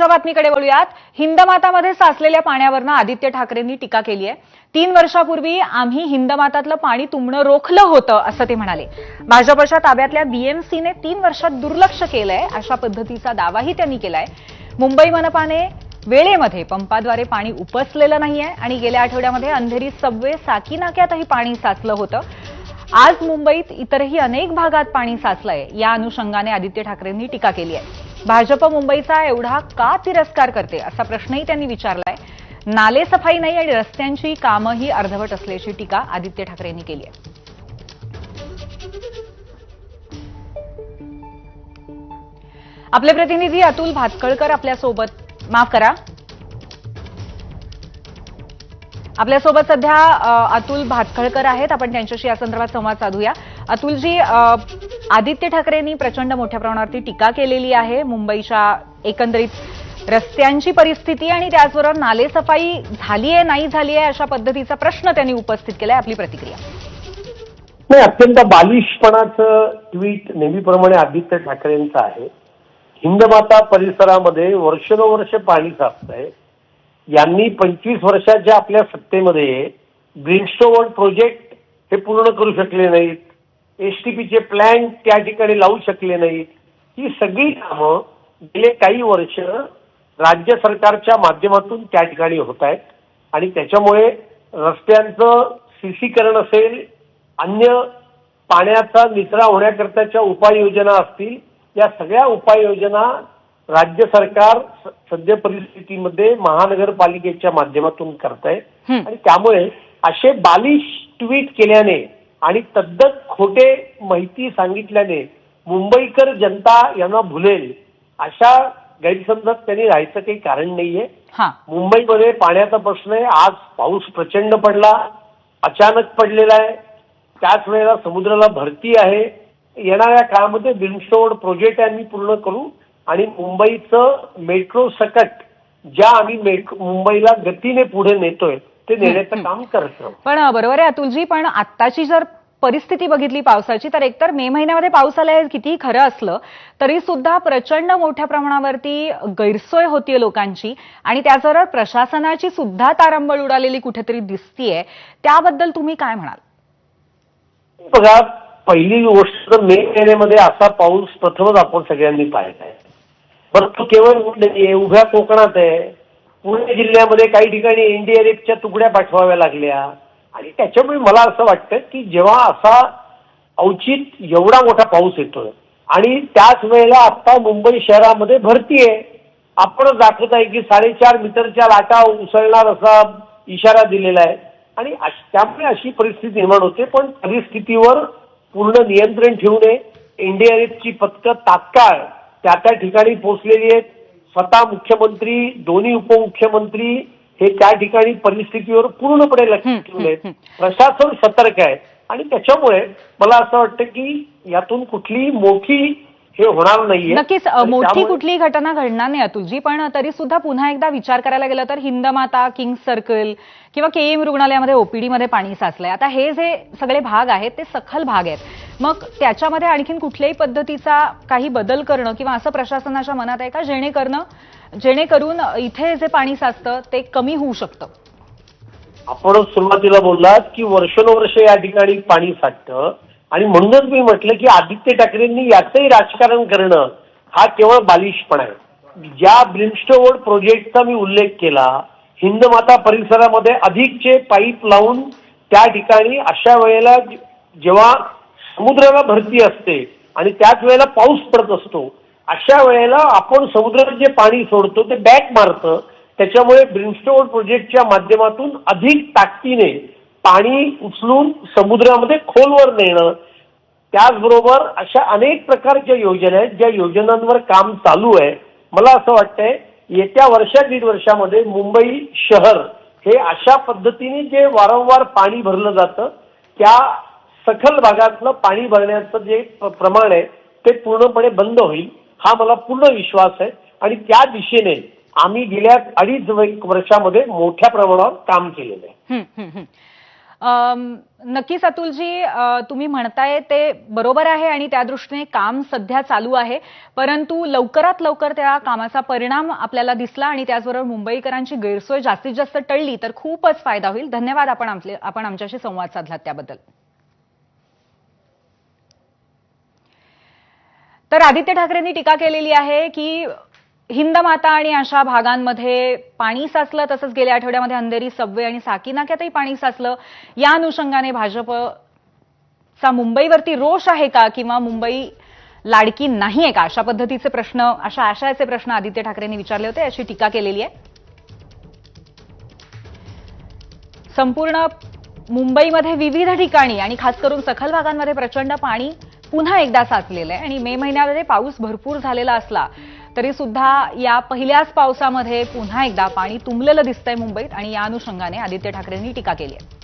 पुढच्या बातमीकडे वळूयात हिंदमातामध्ये साचलेल्या पाण्यावरनं आदित्य ठाकरेंनी टीका केली आहे. तीन वर्षापूर्वी आम्ही हिंदमातातलं पाणी तुंबणं रोखलं होतं असं ते म्हणाले. भाजपच्या ताब्यातल्या बीएमसीने तीन वर्षात दुर्लक्ष केलंय अशा पद्धतीचा दावाही त्यांनी केलाय. मुंबई मनपाने वेळेमध्ये पंपाद्वारे पाणी उपसलेलं नाहीये आणि गेल्या आठवड्यामध्ये अंधेरी सबवे साकीनाक्यातही पाणी साचलं होतं. आज मुंबईत इतरही अनेक भागात पाणी साचलंय. या अनुषंगाने आदित्य ठाकरेंनी टीका केली आहे. भाजप मुंबईचा एवढा का तिरस्कार करते असा प्रश्नही त्यांनी विचारलाय. नाले सफाई नाही आणि रस्त्यांची कामंही अर्धवट असल्याची टीका आदित्य ठाकरेंनी केली आहे. आपले प्रतिनिधी अतुल भातकळकर आपल्यासोबत माफ करा. आपल्यासोबत सध्या अतुल भातखळकर आहेत. आपण त्यांच्याशी या संदर्भात संवाद साधूया. अतुलजी आदित्य ठाकरेंनी प्रचंड मोठ्या प्रमाणावरती टीका केलेली आहे मुंबईच्या एकंदरीत रस्त्यांची परिस्थिती आणि त्याचबरोबर नालेसफाई झाली आहे नाही झाली आहे अशा पद्धतीचा प्रश्न त्यांनी उपस्थित केलाय आपली प्रतिक्रिया. नाही अत्यंत बालिशपणाचं ट्विट नेहमीप्रमाणे आदित्य ठाकरेंचं आहे. हिंदमाता परिसरामध्ये वर्षानुवर्ष पाणी साचतंय. यांनी पंचवीस वर्षाच्या आपल्या सत्तेमध्ये ग्रीनस्टोन प्रोजेक्ट हे पूर्ण करू शकले नाहीत एसटीपीचे प्लॅन त्या ठिकाणी लावू शकले नाहीत. ही सगळी कामं गेले काही वर्ष राज्य सरकारच्या माध्यमातून त्या ठिकाणी होत आहेत. आणि त्याच्यामुळे रस्त्यांचं सीसीकरण असेल अन्य पाण्याचा निचरा होण्याकरताच्या उपाययोजना असतील या सगळ्या उपाययोजना राज्य सरकार सद्य परिस्थितीमध्ये महानगरपालिकेच्या माध्यमातून करत आहे हं. आणि त्यामुळे असे बालिश ट्विट केल्याने आणि तद्दत खोटे माहिती सांगितल्याने मुंबईकर जनता यांना भुलेल अशा गैरसमजात त्यांनी राहायचं काही कारण नाहीये. हा. मुंबईमध्ये पाण्याचा प्रश्न आहे. आज पाऊस प्रचंड पडला. अचानक पडलेला आहे. त्याच वेळेला समुद्राला भरती आहे. येणाऱ्या काळामध्ये बिमस्टोड प्रोजेक्ट आम्ही पूर्ण करू आणि मुंबईचं मेट्रो सकट ज्या आम्ही मुंबईला गतीने पुढे नेतोय ते नेण्याचं काम करतो पण बरोबर आहे अतुलजी पण आत्ताची जर परिस्थिती बघितली पावसाची तर एकतर मे महिन्यामध्ये पाऊस आला हे कितीही खरं असलं तरी सुद्धा प्रचंड मोठ्या प्रमाणावरती गैरसोय होतीये लोकांची आणि त्याचबरोबर प्रशासनाची सुद्धा तारंबळ उडालेली कुठेतरी दिसतीये. त्याबद्दल तुम्ही काय म्हणाल? बघा पहिली गोष्ट तर मे महिन्यामध्ये असा पाऊस प्रथमच आपण सगळ्यांनी पाहिला आहे पण तो केवळ उभ्या कोकणात आहे. पुणे जिल्ह्यामध्ये काही ठिकाणी एनडीआरएफच्या तुकड्या पाठवाव्या लागल्या. आणि त्याच्यामुळे मला असं वाटतं की जेव्हा असा औचित एवढा मोठा पाऊस येतोय आणि त्याच वेळेला आता मुंबई शहरामध्ये भरती आहे आपणच दाखवत आहे की साडेचार मीटरच्या लाटा उसळणार असा इशारा दिलेला आहे. आणि त्यामुळे अशी परिस्थिती निर्माण होते पण परिस्थितीवर पूर्ण नियंत्रण ठेवणे एनडीआरएफची पथकं तात्काळ त्या त्या ठिकाणी पोहोचलेली आहेत. स्वतः मुख्यमंत्री दोन्ही उपमुख्यमंत्री हे त्या ठिकाणी परिस्थितीवर पूर्णपणे लक्ष ठेवले आहेत प्रशासन सतर्क आहे. आणि त्याच्यामुळे मला असं वाटतं की यातून कुठली मोठी हे होणार नाहीये. नक्कीच मोठी कुठलीही घटना घडणार नाही अतुलजी पण तरी सुद्धा पुन्हा एकदा विचार करायला गेलं तर हिंदमाता किंग सर्कल किंवा केएम रुग्णालयामध्ये ओपीडी मध्ये पाणी साचलंय. आता हे जे सगळे भाग आहेत ते सखल भाग आहेत. मग त्याच्यामध्ये आणखीन कुठल्याही पद्धतीचा काही बदल करणं किंवा असं प्रशासनाच्या मनात आहे का जेणेकरणं जेणेकरून इथे जे पाणी साचतं ते कमी होऊ शकतं? आपण सुरुवातीला बोललात की वर्षानुवर्ष या ठिकाणी पाणी साठतं आणि म्हणूनच मी म्हटलं की आदित्य ठाकरेंनी याचंही राजकारण करणं हा केवळ बालिशपणा आहे. ज्या ब्रिमस्टोवर्ड प्रोजेक्टचा मी उल्लेख केला हिंदमाता परिसरामध्ये अधिकचे पाईप लावून त्या ठिकाणी अशा वेळेला जेव्हा समुद्राला भरती असते आणि त्याच वेळेला पाऊस पडत असतो अशा वेळेला आपण समुद्रात जे पाणी सोडतो ते बॅक मारतं. त्याच्यामुळे ब्रिमस्टोवर्ड प्रोजेक्टच्या माध्यमातून अधिक ताकदीने पाणी उचलून समुद्रामध्ये खोलवर नेणं त्याचबरोबर अशा अनेक प्रकारच्या योजना आहेत ज्या योजनांवर काम चालू आहे. मला असं वाटतंय येत्या वर्षा दीड वर्षामध्ये मुंबई शहर हे अशा पद्धतीने जे वारंवार पाणी भरलं जातं त्या सखल भागातलं पाणी भरण्याचं जे प्रमाण आहे ते पूर्णपणे बंद होईल हा मला पूर्ण विश्वास आहे. आणि त्या दिशेने आम्ही गेल्या अडीच वर्षामध्ये मोठ्या प्रमाणावर काम केलेलं आहे. नक्कीच अतुलजी तुम्ही म्हणताय ते बरोबर आहे आणि त्या दृष्टीने काम सध्या चालू आहे. परंतु लवकरात लवकर त्या कामाचा परिणाम आपल्याला दिसला आणि त्याचबरोबर मुंबईकरांची गैरसोय जास्तीत जास्त टळली तर खूपच फायदा होईल. धन्यवाद आपण आपले आपण आमच्याशी संवाद साधलात त्याबद्दल. तर आदित्य ठाकरेंनी टीका केलेली आहे की हिंदमाता आणि अशा भागांमध्ये पाणी साचलं तसंच गेल्या आठवड्यामध्ये अंधेरी सबवे आणि साकीनाक्यातही पाणी साचलं. या अनुषंगाने भाजपचा मुंबईवरती रोष आहे का? किंवा मुंबई लाडकी नाही आहे का? अशा पद्धतीचे प्रश्न अशा आशयाचे प्रश्न आदित्य ठाकरेंनी विचारले होते अशी टीका केलेली आहे. संपूर्ण मुंबईमध्ये विविध ठिकाणी आणि खास करून सखल भागांमध्ये प्रचंड पाणी पुन्हा एकदा साचलेलं आहे. आणि मे महिन्यामध्ये पाऊस भरपूर झालेला असला तरी सुद्धा या पहिल्याच पावसामध्ये पुन्हा एकदा पाणी तुंबलेलं दिसतंय मुंबईत आणि या अनुषंगाने आदित्य ठाकरेंनी टीका केली आहे.